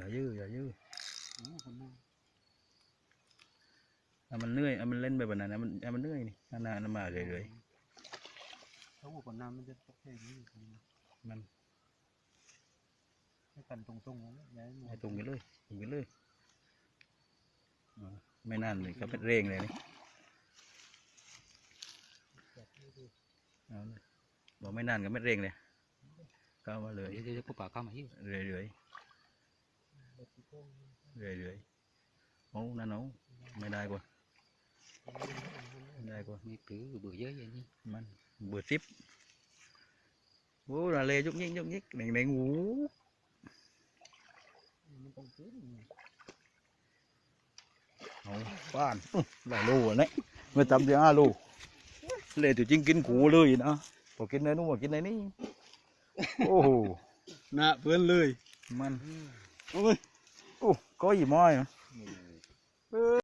อย่ายื้ออย่ายื้อโอ้คนนั้นเอามันเหนื่อยเอามันเล่นไปแบบนั้นนะมันเอามันเหนื่อยนี่นานๆมาเรื่อยถ้าหัวคนน้ำมันจะตกแค่นี้ๆมันให้กันตรงๆนะย้ายมาให้ตรงกันเลยตรงกันเลยอ่าไม่นานเลยก็เป็นเร่งเลยนี่เอาเลยบอกไม่นานก็ไม่เร่งเลยเข้ามาเลยเดี๋ยวเดี๋ยวพวกป่าเข้ามาที่เรื่อยๆ rưỡi rưỡi nấu đã nấu. Mày đai qua đai qua mấy thứ bữa dưới vậy nhỉ? Mình bữa tiếp bố là lê nhúc nhích nhúc nhích. Này này ngủ. Pan, là lù rồi đấy, mày tắm tiếng à lù, lệ tụi chinh kín cú lười nữa, bỏ kinh này đúng không, kinh này ní, ô, nạ vươn lười, man, ôi. กยิกแดงแดงหูมันต้องซื้อเอาอะเนี่ยไม่จำได้ห้าโลเลยตัวจริงกินกูเลยนะพอย